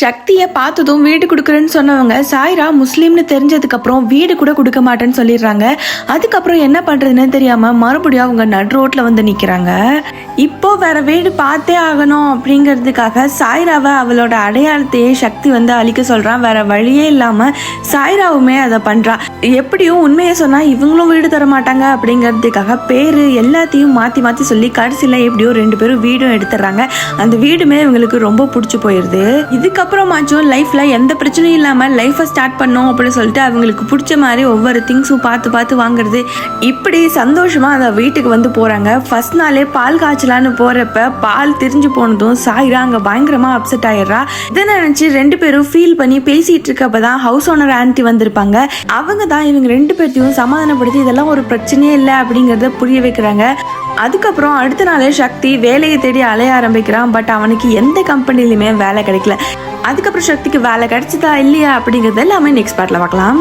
சக்தியை பார்த்ததும் வீடு கொடுக்குறேன்னு சொன்னவங்க சாய்ரா முஸ்லீம்னு தெரிஞ்சதுக்கப்புறம் வீடு கூட கொடுக்க மாட்டேன்னு சொல்லிடுறாங்க. அதுக்கப்புறம் என்ன பண்ணுறதுன்னு தெரியாமல் மறுபடியும் அவங்க நடு ரோட்டில் வந்து நிற்கிறாங்க இப்போ வேற வீடு பார்த்தே ஆகணும் அப்படிங்கிறதுக்காக சாய்ராவை அவளோட அடையாளத்தையே சக்தி வந்து அழிக்க சொல்றான். வேற வழியே இல்லாம சாய்ராவுமே அதை பண்றா எப்படியும் உண்மையை சொன்னா இவங்களும் வீடு தர மாட்டாங்க அப்படிங்கிறதுக்காக பேரு எல்லாத்தையும் மாத்தி மாத்தி சொல்லி கடைசியில எப்படியோ ரெண்டு பேரும் வீடும் எடுத்துடுறாங்க. அந்த வீடுமே இவங்களுக்கு ரொம்ப பிடிச்சி போயிடுது இதுக்கப்புறமாச்சும் லைஃப்ல எந்த பிரச்சனையும் இல்லாம லைஃப்பை ஸ்டார்ட் பண்ணோம் அப்படின்னு சொல்லிட்டு அவங்களுக்கு பிடிச்ச மாதிரி ஒவ்வொரு திங்ஸும் பார்த்து பார்த்து வாங்குறது. இப்படி சந்தோஷமா அந்த வீட்டுக்கு வந்து போறாங்க. ஃபர்ஸ்ட் நாளே பால் காய்ச்சலான்னு போறப்ப பால் திரிஞ்சு போனதும் சாயிரா அங்க பயங்கரமா அப்செட் ஆயிடுறா. இதை நினைச்சு ரெண்டு பேரும் ஃபீல் பண்ணி பேசிட்டு இருக்கப்பதான் ஹவுஸ் ஓனர் ஆன்ட்டி வந்திருப்பாங்க. அவங்க தான் இவங்க ரெண்டு பேர்த்தையும் சமாதானப்படுத்தி இதெல்லாம் ஒரு பிரச்சனையே இல்லை அப்படிங்கறத புரிய வைக்கிறாங்க. அதுக்கப்புறம் அடுத்த நாளே சக்தி வேலையை தேடி அலைய ஆரம்பிக்கிறான். பட் அவனுக்கு எந்த கம்பெனிலையுமே வேலை கிடைக்கல. அதுக்கப்புறம் சக்திக்கு வேலை கிடைச்சதா இல்லையா அப்படிங்கறது எல்லாமே நெக்ஸ்ட் பார்ட்ல பார்க்கலாம்.